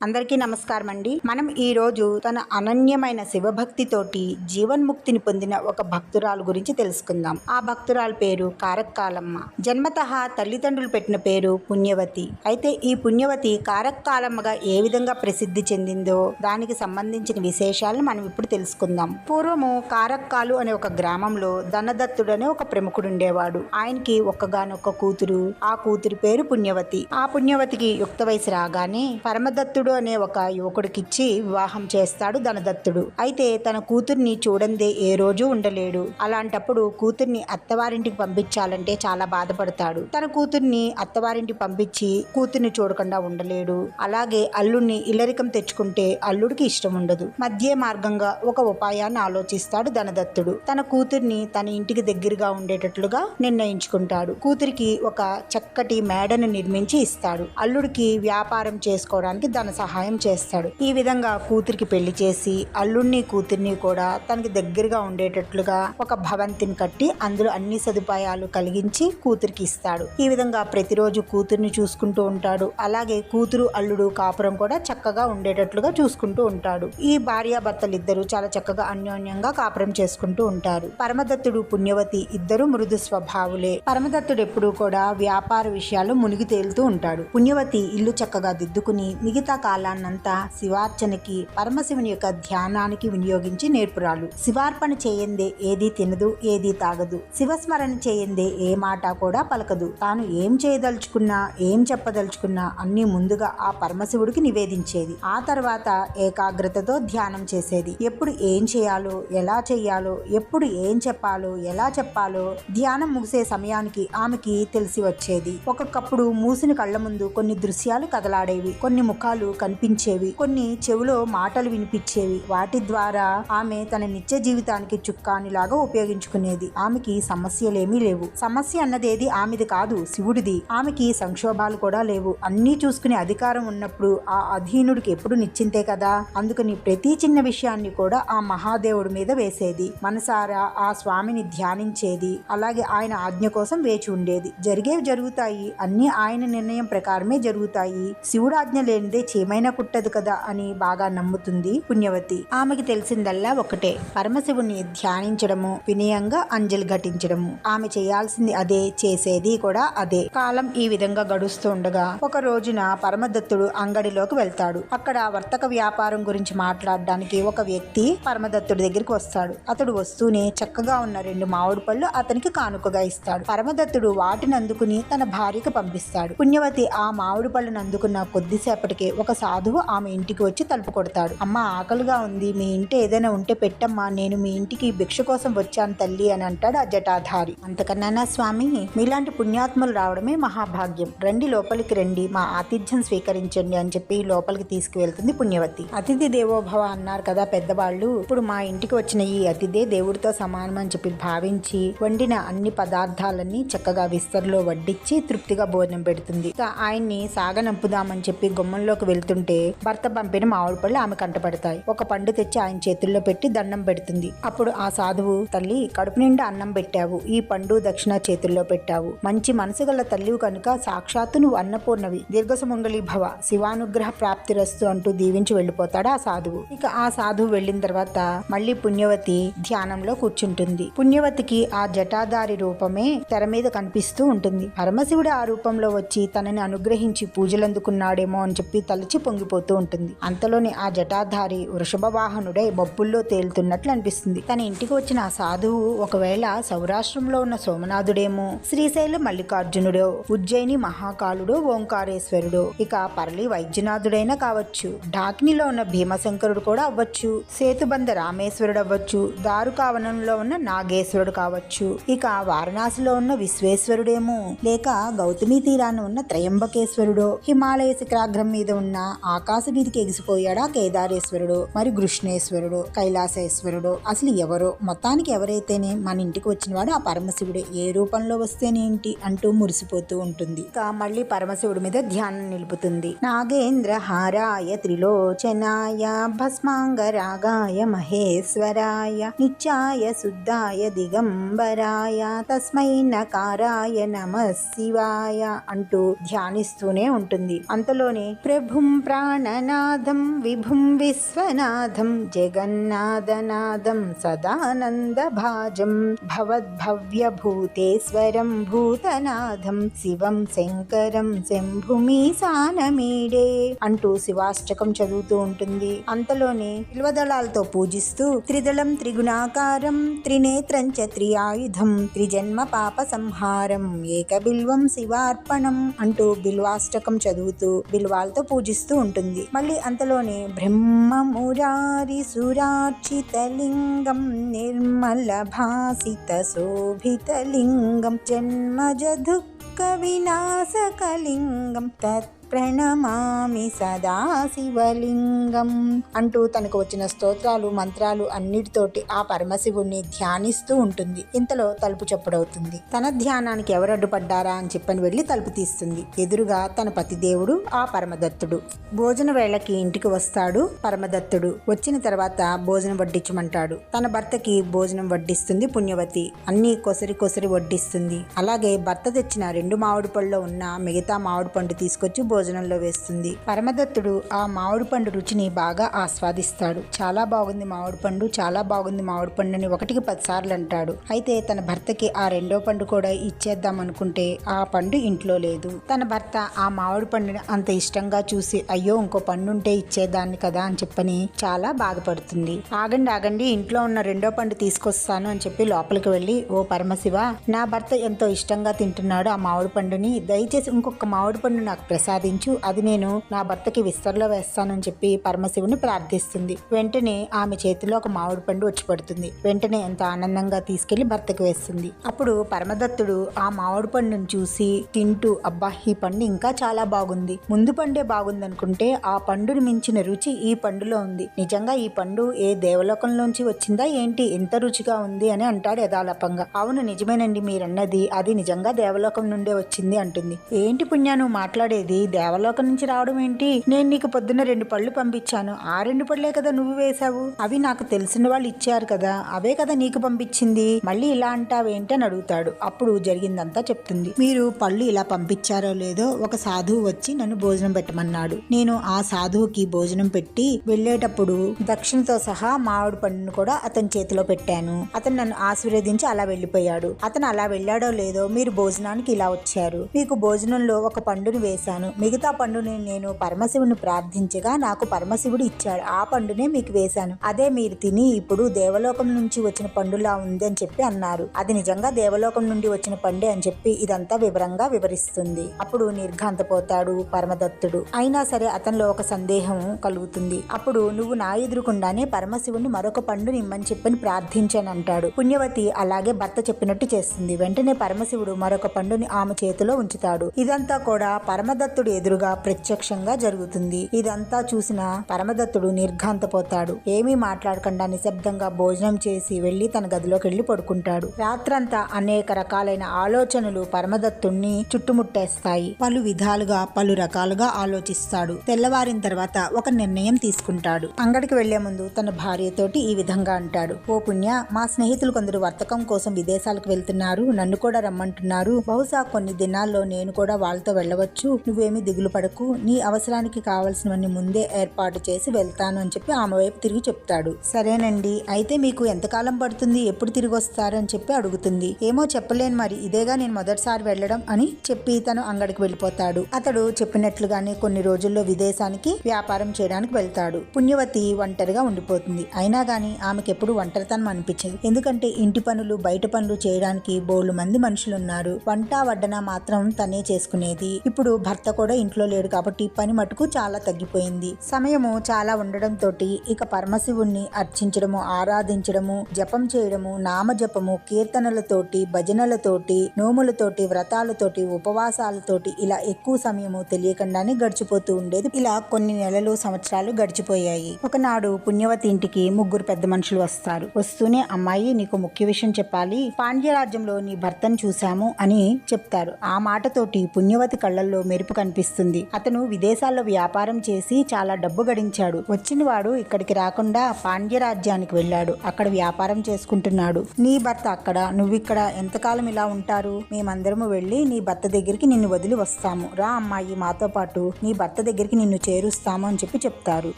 అందరికీ నమస్కారం అండి మనం ఈ రోజు తన అనన్యమైన శివభక్తితోటి జీవన్ముక్తిని పొందిన ఒక భక్తురాలు గురించి తెలుసుకుందాం. ఆ భక్తురాలు పేరు కారక్కాలమ్మ. జన్మతః తల్లిదండ్రులు పెట్టిన పేరు పుణ్యవతి. అయితే ఈ పుణ్యవతి కారక్కాలమ్మగా ఏ విధంగా ప్రసిద్ధి చెందిందో దానికి సంబంధించిన విశేషాలను మనం ఇప్పుడు తెలుసుకుందాం. పూర్వము కారక్కాలు అనే ఒక గ్రామంలో ధనదత్తుడు అనే ఒక ప్రముఖుడు ఉండేవాడు ఆయనకి ఒక్కగానొక్క కూతురు. ఆ కూతురి పేరు పుణ్యవతి. ఆ పుణ్యవతికి యుక్త వయసు రాగానే పరమదత్తుడు అనే ఒక యువకుడికిచ్చి వివాహం చేస్తాడు ధనదత్తుడు. అయితే తన కూతుర్ని చూడందే ఏ రోజు ఉండలేడు. అలాంటప్పుడు కూతుర్ని అత్తవారింటికి పంపించాలంటే చాలా బాధపడతాడు. తన కూతుర్ని అత్తవారింటికి పంపించి కూతుర్ని చూడకుండా ఉండలేడు. అలాగే అల్లుడిని ఇల్లరికం తెచ్చుకుంటే అల్లుడికి ఇష్టం ఉండదు. మధ్య మార్గంగా ఒక ఉపాయాన్ని ఆలోచిస్తాడు ధనదత్తుడు. తన కూతుర్ని తన ఇంటికి దగ్గరగా ఉండేటట్లుగా నిర్ణయించుకుంటాడు. కూతురికి ఒక చక్కటి మేడను నిర్మించి ఇస్తాడు. అల్లుడికి వ్యాపారం చేసుకోవడానికి ధన సహాయం చేస్తాడు. ఈ విధంగా కూతురికి పెళ్ళి చేసి అల్లుడిని కూతుర్ని కూడా తనకి దగ్గరగా ఉండేటట్లుగా ఒక భవంతిని కట్టి అందులో అన్ని సదుపాయాలు కలిగించి కూతురికి ఇస్తాడు. ఈ విధంగా ప్రతిరోజు కూతుర్ని చూసుకుంటూ ఉంటాడు. అలాగే కూతురు అల్లుడు కాపురం కూడా చక్కగా ఉండేటట్లుగా చూసుకుంటూ ఉంటాడు. ఈ భార్యాభర్తలిద్దరూ చాలా చక్కగా అన్యోన్యంగా కాపురం చేసుకుంటూ ఉంటారు. పరమదత్తుడు పుణ్యవతి ఇద్దరు మృదు స్వభావులే. పరమదత్తుడు ఎప్పుడూ కూడా వ్యాపార విషయాలు మునిగి తేలుతూ ఉంటాడు. పుణ్యవతి ఇల్లు చక్కగా దిద్దుకుని మిగతా కాలాన్నంతా శివార్చనకి పరమశివుని యొక్క ధ్యానానికి వినియోగించి నేర్పురాలు. శివార్పణ చేయందే ఏది తినదు ఏది తాగదు. శివస్మరణ చేయందే ఏ మాట కూడా పలకదు. తాను ఏం చేయదలుచుకున్నా ఏం చెప్పదలుచుకున్నా అన్ని ముందుగా ఆ పరమశివుడికి నివేదించేది. ఆ తర్వాత ఏకాగ్రతతో ధ్యానం చేసేది. ఎప్పుడు ఏం చేయాలో ఎలా చేయాలో ఎప్పుడు ఏం చెప్పాలో ఎలా చెప్పాలో ధ్యానం ముగిసే సమయానికి ఆమెకి తెలిసి వచ్చేది. ఒక్కొక్కప్పుడు మూసిన కళ్ళ ముందు కొన్ని దృశ్యాలు కదలాడేవి. కొన్ని ముఖాలు కనిపించేవి. కొన్ని చెవిలో మాటలు వినిపించేవి. వాటి ద్వారా ఆమె తన నిత్య జీవితానికి చుక్కానిలాగా ఉపయోగించుకునేది. ఆమెకి సమస్యలేమీ లేవు. సమస్య అన్నదేది ఆమెది కాదు శివుడిది. ఆమెకి సంక్షోభాలు కూడా లేవు. అన్నీ చూసుకునే అధికారం ఉన్నప్పుడు ఆ అధీనుడికి ఎప్పుడు నిశ్చింతే కదా? అందుకని ప్రతి చిన్న విషయాన్ని కూడా ఆ మహాదేవుడి మీద వేసేది. మనసారా ఆ స్వామిని ధ్యానించేది. అలాగే ఆయన ఆజ్ఞ కోసం వేచి ఉండేది. జరిగేవి జరుగుతాయి. అన్నీ ఆయన నిర్ణయం ప్రకారమే జరుగుతాయి. శివుడు ఆజ్ఞ లేనిదే ఏమైనా కుట్టదు కదా అని బాగా నమ్ముతుంది పుణ్యవతి. ఆమెకి తెలిసిందల్లా ఒకటే. పరమశివుని ధ్యానించడము వినయంగా అంజలి ఘటించడము. ఆమె చేయాల్సింది అదే చేసేది కూడా అదే. కాలం ఈ విధంగా గడుస్తూ ఉండగా ఒక రోజున పరమదత్తుడు అంగడిలోకి వెళ్తాడు. అక్కడ వర్తక వ్యాపారం గురించి మాట్లాడడానికి ఒక వ్యక్తి పరమదత్తుడి దగ్గరికి వస్తాడు. అతడు వస్తూనే చక్కగా ఉన్న రెండు మామిడి పళ్ళు అతనికి కానుకగా ఇస్తాడు. పరమదత్తుడు వాటిని అందుకుని తన భార్యకు పంపిస్తాడు. పుణ్యవతి ఆ మామిడి పళ్ళను అందుకున్న కొద్దిసేపటికే ఒక ఒక సాధువు ఆమె ఇంటికి వచ్చి తలుపు కొడతాడు. అమ్మ ఆకలిగా ఉంది మీ ఇంటి ఏదైనా ఉంటే పెట్టమ్మా నేను మీ ఇంటికి భిక్ష కోసం వచ్చాను తల్లి అని అంటాడు ఆ జటాధారి. అంతకన్నా స్వామి? మీలాంటి పుణ్యాత్ములు రావడమే మహాభాగ్యం. రండి లోపలికి రండి మా ఆతిథ్యం స్వీకరించండి అని చెప్పి లోపలికి తీసుకువెళ్తుంది పుణ్యవతి. అతిథి దేవోభవ అన్నారు కదా పెద్దవాళ్ళు ఇప్పుడు మా ఇంటికి వచ్చిన ఈ అతిథే దేవుడితో సమానం అని చెప్పి భావించి వండిన అన్ని పదార్థాలన్నీ చక్కగా విస్తరులో వడ్డించి తృప్తిగా భోజనం పెడుతుంది. ఇక ఆయన్ని సాగనంపుదామని చెప్పి గుమ్మంలోకి వెళ్తుంటే భర్త పంపిన మామిడి పళ్ళు ఆమె కంటపడతాయి. ఒక పండు తెచ్చి ఆయన చేతుల్లో పెట్టి దండం పెడుతుంది. అప్పుడు ఆ సాధువు తల్లి కడుపు నిండా అన్నం పెట్టావు. ఈ పండు దక్షిణ చేతుల్లో పెట్టావు. మంచి మనసు గల తల్లివు కనుక సాక్షాత్తు నువ్వు అన్నపూర్ణవి. దీర్ఘసుమంగళి భవ. శివానుగ్రహ ప్రాప్తిరస్తు అంటూ దీవించి వెళ్ళిపోతాడు ఆ సాధువు. ఇక ఆ సాధువు వెళ్ళిన తర్వాత మళ్ళీ పుణ్యవతి ధ్యానంలో కూర్చుంటుంది. పుణ్యవతికి ఆ జటాధారి రూపమే తెర మీద కనిపిస్తూ ఉంటుంది. పరమశివుడు ఆ రూపంలో వచ్చి తనని అనుగ్రహించి పూజలందుకున్నాడేమో అని చెప్పి తలచి పొంగిపోతూ ఉంటుంది. అంతలోనే ఆ జటాధారి వృషభ వాహనుడై మబ్బుల్లో తేలుతున్నట్లు అనిపిస్తుంది. తన ఇంటికి వచ్చిన ఆ సాధువు ఒకవేళ సౌరాష్ట్రంలో ఉన్న సోమనాథుడేమో శ్రీశైలం మల్లికార్జునుడో ఉజ్జయిని మహాకాలుడో ఓంకారేశ్వరుడో ఇక పరలి వైద్యనాథుడైనా కావచ్చు. ఢాక్నిలో ఉన్న భీమశంకరుడు కూడా అవ్వచ్చు. సేతుబంధ రామేశ్వరుడు అవ్వచ్చు. దారుకావనంలో ఉన్న నాగేశ్వరుడు కావచ్చు. ఇక వారణాసిలో ఉన్న విశ్వేశ్వరుడేమో లేక గౌతమి తీరాన ఉన్న త్రయంబకేశ్వరుడో హిమాలయ శిఖరాగ్రం మీద ఉన్న ఆకాశ వీధికి ఎగిసిపోయాడా కేదారేశ్వరుడు? మరి కృష్ణేశ్వరుడు కైలాసేశ్వరుడు అసలు ఎవరో? మొత్తానికి ఎవరైతేనే మన ఇంటికి వచ్చినవాడు ఆ పరమశివుడే. ఏ రూపంలో వస్తేనేంటి అంటూ మురిసిపోతూ ఉంటుంది. ఇక మళ్ళీ పరమశివుడి మీద ధ్యానం నిలుపుతుంది. నాగేంద్ర హారాయ త్రిలోచనాయ భస్మాంగరాగాయ మహేశ్వరాయ నిత్యాయ శుద్ధాయ దిగంబరాయ తస్మై నకారాయ నమ శివాయ అంటూ ధ్యానిస్తూనే ఉంటుంది. అంతలోనే ప్రభు ప్రాణనాథం విభుం విశ్వనాథం జగన్నాథనాథం సదానందభాజం భవద్భవ్యభూతేశ్వరం భూతనాథం శివం శంకరం శంభుమీసానమీడే అంటూ శివాష్టకం చదువుతూ ఉంటుంది. అంతలోనే బిల్వదళాలతో పూజిస్తూ త్రిదళం త్రిగుణాకారం త్రినేత్రం చ త్రియాయుధం త్రిజన్మ పాప సంహారం ఏకబిల్వం శివార్పణం అంటూ బిల్వాష్టకం చదువుతూ బిల్వాలతో పూజిస్తూ ఉంటుంది. మళ్ళీ అంతలోనే బ్రహ్మ మురారి సురార్చితలింగం నిర్మల భాసిత శోభితలింగం జన్మజ దుఃఖ వినాశకలింగం తత్ ప్రణమామి సదా శివలింగం అంటూ తనకు వచ్చిన స్తోత్రాలు మంత్రాలు అన్నిటితోటి ఆ పరమశివుణ్ణి ధ్యానిస్తూ ఉంటుంది. ఇంతలో తలుపు చప్పుడవుతుంది. తన ధ్యానానికి ఎవరు అడ్డుపడ్డారా అని చెప్పని వెళ్ళి తలుపు తీస్తుంది. ఎదురుగా తన పతిదేవుడు ఆ పరమదత్తుడు. భోజన వేళకి ఇంటికి వస్తాడు పరమదత్తుడు. వచ్చిన తర్వాత భోజనం వడ్డించమంటాడు. తన భర్తకి భోజనం వడ్డిస్తుంది పుణ్యవతి. అన్ని కొసరి కొసరి వడ్డిస్తుంది. అలాగే భర్త తెచ్చిన రెండు మామిడి పళ్ళలో ఉన్న మిగతా మామిడి పండు తీసుకొచ్చి భోజనంలో వేస్తుంది. పరమదత్తుడు ఆ మామిడి పండు రుచిని బాగా ఆస్వాదిస్తాడు. చాలా బాగుంది మామిడి పండు చాలా బాగుంది మామిడి పండు అని ఒకటికి పదిసార్లు అంటాడు. అయితే తన భర్తకి ఆ రెండో పండు కూడా ఇచ్చేద్దాం అనుకుంటే ఆ పండు ఇంట్లో లేదు. తన భర్త ఆ మామిడి పండుని అంత ఇష్టంగా చూసి అయ్యో ఇంకో పండు ఉంటే ఇచ్చేదాన్ని కదా అని చెప్పని చాలా బాధపడుతుంది. ఆగండి ఆగండి ఇంట్లో ఉన్న రెండో పండు తీసుకొస్తాను అని చెప్పి లోపలికి వెళ్ళి ఓ పరమశివ నా భర్త ఎంతో ఇష్టంగా తింటున్నాడు ఆ మామిడి పండుని. దయచేసి ఇంకొక మామిడి పండు నాకు ప్రసాదించు అది నేను నా భర్తకి విస్తరలో వేస్తానని చెప్పి పరమశివుని ప్రార్థిస్తుంది. వెంటనే ఆమె చేతిలో ఒక మామిడి పండు వచ్చి పడుతుంది. వెంటనే ఎంత ఆనందంగా తీసుకెళ్ళి భర్తకి వేస్తుంది. అప్పుడు పరమదత్తుడు ఆ మామిడి పండును చూసి తింటూ అబ్బా ఈ పండు ఇంకా చాలా బాగుంది. ముందు పండే బాగుందనుకుంటే ఆ పండును మించిన రుచి ఈ పండులో ఉంది. నిజంగా ఈ పండు ఏ దేవలోకంలోంచి వచ్చిందా? ఏంటి? ఎంత రుచిగా ఉంది అని అంటాడు యథాలపంగా. అవును నిజమేనండి. మీరన్నది అది నిజంగా దేవలోకం నుండే వచ్చింది అంటుంది. ఏంటి పుణ్యాను మాట్లాడేది దేవలోకం నుంచి రావడం ఏంటి? నేను నీకు పొద్దున్న రెండు పళ్ళు పంపించాను. ఆ రెండు పళ్ళే కదా నువ్వు వేశావు. అవి నాకు తెలిసిన వాళ్ళు ఇచ్చారు కదా. అవే కదా నీకు పంపించింది. మళ్ళీ ఇలా అంటావేంటి అని అడుగుతాడు. అప్పుడు జరిగిందంతా చెప్తుంది. మీరు పళ్ళు ఇలా పంపించారో లేదో ఒక సాధువు వచ్చి నన్ను భోజనం పెట్టమన్నాడు. నేను ఆ సాధువుకి భోజనం పెట్టి వెళ్ళేటప్పుడు దక్షిణతో సహా మామిడి పండును కూడా అతని చేతిలో పెట్టాను. అతను నన్ను ఆశీర్వదించి అలా వెళ్ళిపోయాడు. అతను అలా వెళ్ళాడో లేదో మీరు భోజనానికి ఇలా వచ్చారు. మీకు భోజనంలో ఒక పండుని వేశాను. మిగతా పండుని నేను పరమశివుని ప్రార్థించగా నాకు పరమశివుడు ఇచ్చాడు. ఆ పండునే మీకు వేశాను. అదే మీరు తిని ఇప్పుడు దేవలోకం నుంచి వచ్చిన పండులా ఉంది అని చెప్పి అన్నారు. అది నిజంగా దేవలోకం నుండి వచ్చిన పండే అని చెప్పి ఇదంతా వివరంగా వివరిస్తుంది. అప్పుడు నిర్ఘాంతపోతాడు పరమదత్తుడు. అయినా సరే అతనిలో ఒక సందేహం కలుగుతుంది. అప్పుడు నువ్వు నా ఎదురుకుండానే పరమశివుని మరొక పండుని ఇమ్మని చెప్పని ప్రార్థించాను అంటాడు. పుణ్యవతి అలాగే భర్త చెప్పినట్టు చేస్తుంది. వెంటనే పరమశివుడు మరొక పండుని ఆమె చేతిలో ఉంచుతాడు. ఇదంతా కూడా పరమదత్తుడు ఎదురుగా ప్రత్యక్షంగా జరుగుతుంది. ఇదంతా చూసిన పరమదత్తుడు నిర్ఘాంతపోతాడు. ఏమీ మాట్లాడకుండా నిశ్శబ్దంగా భోజనం చేసి వెళ్ళి తన గదిలోకి వెళ్ళి పడుకుంటాడు. రాత్రంతా అనేక రకాలైన ఆలోచనలు పరమదత్తుణ్ణి చుట్టుముట్టేస్తాయి. పలు విధాలుగా పలు రకాలుగా ఆలోచిస్తాడు. తెల్లవారిన తర్వాత ఒక నిర్ణయం తీసుకుంటాడు. అంగడికి వెళ్ళే ముందు తన భార్యతోటి ఈ విధంగా అంటాడు. ఓ పుణ్య మా స్నేహితులు కొందరు వర్తకం కోసం విదేశాలకు వెళ్తున్నారు. నన్ను కూడా రమ్మంటున్నారు. బహుశా కొన్ని దినాల్లో నేను కూడా వాళ్ళతో వెళ్ళవచ్చు. నువ్వేమి దిగులు పడకు. నీ అవసరానికి కావలసినవన్నీ ముందే ఏర్పాటు చేసి వెళ్తాను అని చెప్పి ఆమె వైపు తిరిగి చెప్తాడు. సరేనండి. అయితే మీకు ఎంతకాలం పడుతుంది? ఎప్పుడు తిరిగి వస్తారని చెప్పి అడుగుతుంది. ఏమో చెప్పలేను మరి. ఇదేగా నేను మొదటిసారి వెళ్ళడం అని చెప్పి తను అంగడికి వెళ్ళిపోతాడు. అతడు చెప్పినట్లుగానే కొన్ని రోజుల్లో విదేశానికి వ్యాపారం చేయడానికి వెళ్తాడు. పుణ్యవతి ఒంటరిగా ఉండిపోతుంది. అయినా గాని ఆమెకెప్పుడు ఒంటరితనం అనిపించదు. ఎందుకంటే ఇంటి పనులు బయట పనులు చేయడానికి బోళ్ళు మంది మనుషులున్నారు. వంట వడ్డన మాత్రం తనే చేసుకునేది. ఇప్పుడు భర్త కూడా ఇంట్లో లేడు కాబట్టి పని మటుకు చాలా తగ్గిపోయింది. సమయము చాలా ఉండడంతో ఇక పరమశివుణ్ణి అర్చించడము ఆరాధించడము జపం చేయడము నామ జపము కీర్తనలతోటి భజనలతోటి నోములతోటి వ్రతాలతోటి ఉపవాసాలతోటి ఇలా ఎక్కువ సమయము తెలియకుండానే గడిచిపోతూ ఉండేది. ఇలా కొన్ని నెలలు సంవత్సరాలు గడిచిపోయాయి. ఒకనాడు పుణ్యవతి ఇంటికి ముగ్గురు పెద్ద మనుషులు వస్తారు. వస్తూనే అమ్మాయి నీకు ముఖ్య విషయం చెప్పాలి. పాండ్యరాజ్యంలో నీ భర్తను చూశాము అని చెప్తారు. ఆ మాటతోటి పుణ్యవతి కళ్ళల్లో మెరుపు కనిపి కనిపిస్తుంది. అతను విదేశాల్లో వ్యాపారం చేసి చాలా డబ్బు గడించాడు. వచ్చిన వాడు ఇక్కడికి రాకుండా పాండ్య రాజ్యానికి వెళ్ళాడు. అక్కడ వ్యాపారం చేసుకుంటున్నాడు. నీ భర్త అక్కడ. నువ్విక్కడ. ఎంతకాలం ఇలా ఉంటారు? మేమందరము వెళ్ళి నీ భర్త దగ్గరికి నిన్ను వదిలి వస్తాము. రా అమ్మాయి మాతో పాటు. నీ భర్త దగ్గరికి నిన్ను చేరుస్తాము అని చెప్పి చెప్తారు.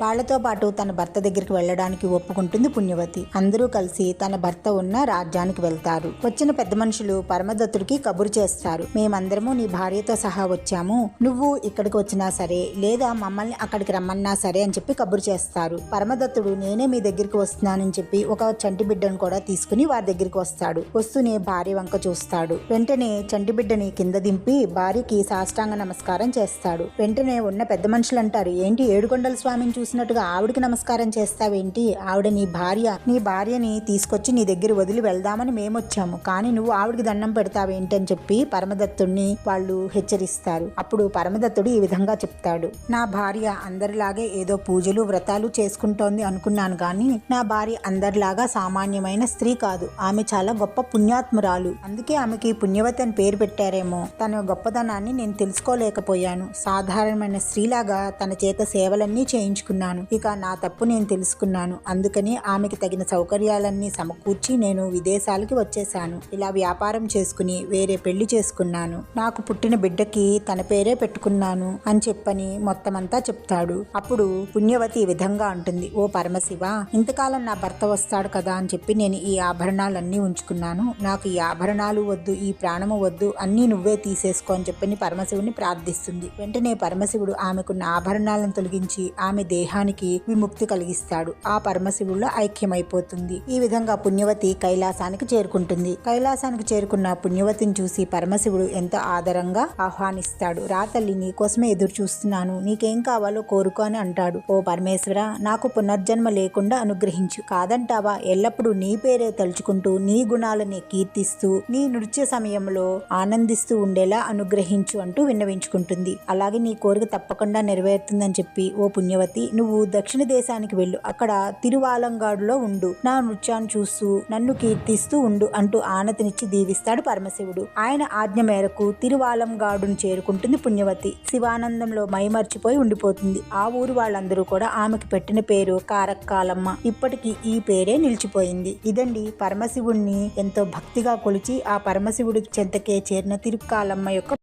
వాళ్ళతో పాటు తన భర్త దగ్గరికి వెళ్ళడానికి ఒప్పుకుంటుంది పుణ్యవతి. అందరూ కలిసి తన భర్త ఉన్న రాజ్యానికి వెళ్తారు. వచ్చిన పెద్ద మనుషులు పరమదత్తుడికి కబురు చేస్తారు. మేమందరము నీ భార్యతో సహా వచ్చాము. నువ్వు ఇక్కడికి వచ్చినా సరే లేదా మమ్మల్ని అక్కడికి రమ్మన్నా సరే అని చెప్పి కబురు చేస్తారు. పరమదత్తుడు నేనే మీ దగ్గరికి వస్తున్నానని చెప్పి ఒక చంటి బిడ్డను కూడా తీసుకుని వారి దగ్గరికి వస్తాడు. వస్తూనే భార్య వంక చూస్తాడు. వెంటనే చంటి బిడ్డని కింద దింపి భార్యకి సాష్టాంగ నమస్కారం చేస్తాడు. వెంటనే ఉన్న పెద్ద మనుషులు అంటారు ఏంటి ఏడుకొండల స్వామిని చూసినట్టుగా ఆవిడకి నమస్కారం చేస్తావేంటి? ఆవిడ నీ భార్య. నీ భార్యని తీసుకొచ్చి నీ దగ్గర వదిలి వెళ్దామని మేమొచ్చాము. కానీ నువ్వు ఆవిడకి దండం పెడతావేంటి అని చెప్పి పరమదత్తుడిని వాళ్ళు హెచ్చరిస్తారు. అప్పుడు పరమ పరమదత్తుడు ఈ విధంగా చెప్తాడు. నా భార్య అందరిలాగే ఏదో పూజలు వ్రతాలు చేసుకుంటోంది అనుకున్నాను కానీ నా భార్య అందరిలాగా సామాన్యమైన స్త్రీ కాదు. ఆమె చాలా గొప్ప పుణ్యాత్మురాలు. అందుకే ఆమెకి పుణ్యవతి అని పేరు పెట్టారేమో. తన గొప్పదనాన్ని నేను తెలుసుకోలేకపోయాను. సాధారణమైన స్త్రీలాగా తన చేత సేవలన్నీ చేయించుకున్నాను. ఇక నా తప్పు నేను తెలుసుకున్నాను. అందుకని ఆమెకి తగిన సౌకర్యాలన్నీ సమకూర్చి నేను విదేశాలకి వచ్చేసాను ఇలా వ్యాపారం చేసుకుని వేరే పెళ్ళి చేసుకున్నాను. నాకు పుట్టిన బిడ్డకి తన పేరే పెట్టుకు పెట్టుకున్నాను అని చెప్పని మొత్తం అంతా చెప్తాడు. అప్పుడు పుణ్యవతి ఈ విధంగా అంటుంది. ఓ పరమశివ ఇంతకాలం నా భర్త వస్తాడు కదా అని చెప్పి నేను ఈ ఆభరణాలన్నీ ఉంచుకున్నాను. నాకు ఈ ఆభరణాలు వద్దు ఈ ప్రాణము వద్దు అన్నీ నువ్వే తీసేసుకో అని చెప్పని పరమశివుని ప్రార్థిస్తుంది. వెంటనే పరమశివుడు ఆమెకున్న ఆభరణాలను తొలగించి ఆమె దేహానికి విముక్తి కలిగిస్తాడు. ఆ పరమశివుల్లో ఐక్యమైపోతుంది. ఈ విధంగా పుణ్యవతి కైలాసానికి చేరుకుంటుంది. కైలాసానికి చేరుకున్న పుణ్యవతిని చూసి పరమశివుడు ఎంతో ఆదరంగా ఆహ్వానిస్తాడు. రాతల్లి నీకోసమే ఎదురు చూస్తున్నాను. నీకేం కావాలో కోరుకో అని అంటాడు. ఓ పరమేశ్వర నాకు పునర్జన్మ లేకుండా అనుగ్రహించు. కాదంటావా? ఎల్లప్పుడూ నీ పేరే తలుచుకుంటూ నీ గుణాలని కీర్తిస్తూ నీ నృత్య సమయంలో ఆనందిస్తూ ఉండేలా అనుగ్రహించు అంటూ విన్నవించుకుంటుంది. అలాగే నీ కోరిక తప్పకుండా నెరవేరుతుందని చెప్పి ఓ పుణ్యవతి నువ్వు దక్షిణ దేశానికి వెళ్ళు. అక్కడ తిరువాలంగాడులో ఉండు. నా నృత్యాన్ని చూస్తూ నన్ను కీర్తిస్తూ ఉండు అంటూ ఆనతినిచ్చి దీవిస్తాడు పరమశివుడు. ఆయన ఆజ్ఞ మేరకు తిరువాలంగాడును చేరుకుంటుంది పుణ్యవతి. శివానందంలో మైమర్చిపోయి ఉండిపోతుంది. ఆ ఊరు వాళ్ళందరూ కూడా ఆమెకు పెట్టిన పేరు కారక్కాలమ్మ. ఇప్పటికీ ఈ పేరే నిలిచిపోయింది. ఇదండి పరమశివుణ్ణి ఎంతో భక్తిగా కొలిచి ఆ పరమశివుడి చెంతకే చేరిన తిరుక్కాలమ్మ యొక్క